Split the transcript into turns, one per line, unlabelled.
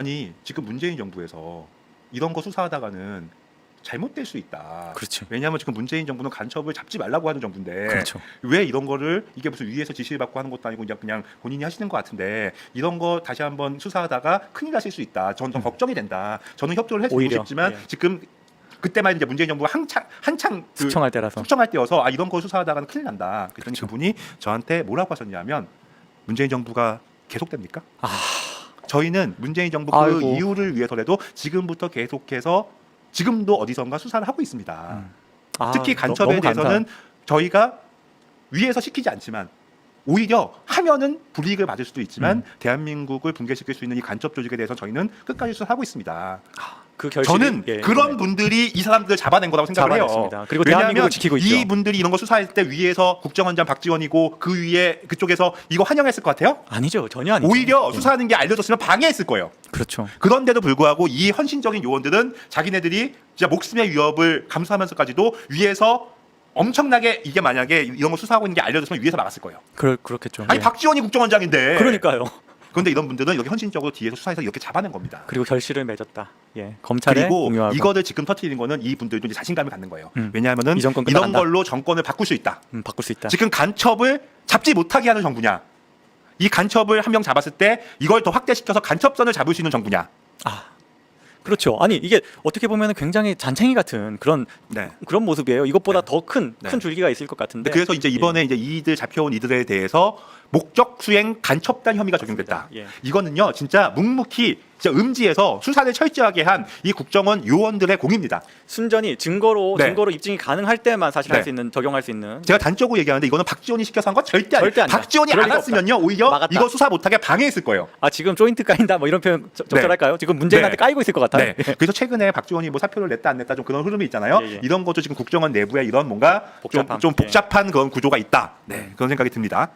아니 지금 문재인 정부에서 이런 거 수사하다가는 잘못될 수 있다.
그렇죠.
왜냐하면 지금 문재인 정부는 간첩을 잡지 말라고 하는 정부인데
그렇죠.
왜 이런 거를 이게 무슨 위에서 지시를 받고 하는 것도 아니고 그냥 그냥 본인이 하시는 것 같은데 이런 거 다시 한번 수사하다가 큰일 나실 수 있다. 저는 좀 걱정이 된다. 저는 협조를 해주고
음. 오히려,
싶지만
예.
지금 그때만 이제 문재인 정부가 한창 한창 그
숙청할 때라서.
숙청할 때여서 아 이런 거 수사하다가는 큰일 난다. 그랬더니
그렇죠.
그분이 저한테 뭐라고 하셨냐면 문재인 정부가 계속됩니까?
아,
저희는 문재인 정부 그
아이고.
이유를 위해서라도 지금부터 계속해서 지금도 어디선가 수사를 하고 있습니다.
음. 아,
특히
너-
간첩에
너무 감사-
대해서는 저희가 위에서 시키지 않지만 오히려 하면은 불이익을 받을 수도 있지만
음.
대한민국을 붕괴시킬 수 있는 이 간첩 조직에 대해서 저희는 끝까지 수사하고 있습니다.
그 결실
저는 그런 분들이 이 사람들을 잡아낸 거라고 생각을 해요.
잡아냈습니다. 그리고
왜냐하면
대한민국을 지키고 있죠.
이 분들이 이런 거 수사할 때 위에서 국정원장 박지원이고 그 위에 그쪽에서 이거 환영했을 것 같아요?
아니죠 전혀 아니죠.
오히려
예.
수사하는 게 알려졌으면 방해했을 거예요.
그렇죠.
그런데도 불구하고 이 헌신적인 요원들은 자기네들이 진짜 목숨의 위협을 감수하면서까지도 위에서 엄청나게 이게 만약에 이런 거 수사하고 있는 게 알려졌으면 위에서 막았을 거예요.
그럴 그렇겠죠.
아니
예.
박지원이 국정원장인데.
그러니까요.
그런데 이런 분들은 여기 헌신적으로 뒤에서 수사해서 이렇게 잡아낸 겁니다.
그리고 결실을 맺었다. 예, 검찰에
그리고
공유하고.
이거를 지금 터트리는 거는 이 분들도 이제 자신감을 갖는 거예요.
음.
왜냐하면은
이 정권
이런
끝나간다.
걸로 정권을 바꿀 수 있다.
음, 바꿀 수 있다.
지금 간첩을 잡지 못하게 하는 정부냐? 이 간첩을 한 명 잡았을 때 이걸 더 확대시켜서 간첩선을 잡을 수 있는 정부냐?
아, 그렇죠. 아니 이게 어떻게 보면 굉장히 잔챙이 같은 그런
네.
그런 모습이에요. 이것보다 더큰큰
네.
줄기가 있을 것 같은데.
그래서 이제 이번에 이제 이들 잡혀온 이들에 대해서 목적 수행 간첩단 혐의가 적용됐다.
예.
이거는요 진짜 묵묵히 진짜 음지에서 수사를 철저하게 한 이 국정원 요원들의 공입니다.
순전히 증거로
네.
증거로 입증이 가능할 때만 사실 할
네.
수 있는 적용할 수 있는
제가 단적으로 얘기하는데 이거는 박지원이 시켜서 한건 절대.
절대 아니다.
박지원이
그럴
안
리가
왔으면요 오히려
막았다.
이거 수사 못하게 방해했을 거예요.
아 지금 조인트 까인다 뭐 이런 표현 적- 적절할까요? 지금 문재인한테
네.
까이고 있을 것 같아요.
네. 그래서 최근에 박지원이 뭐 사표를 냈다 안 냈다 좀 그런 흐름이 있잖아요.
예, 예.
이런 것도 지금 국정원 내부에 이런 뭔가 좀,
복잡함.
좀
예.
복잡한 그런 구조가 있다. 네. 그런 생각이 듭니다.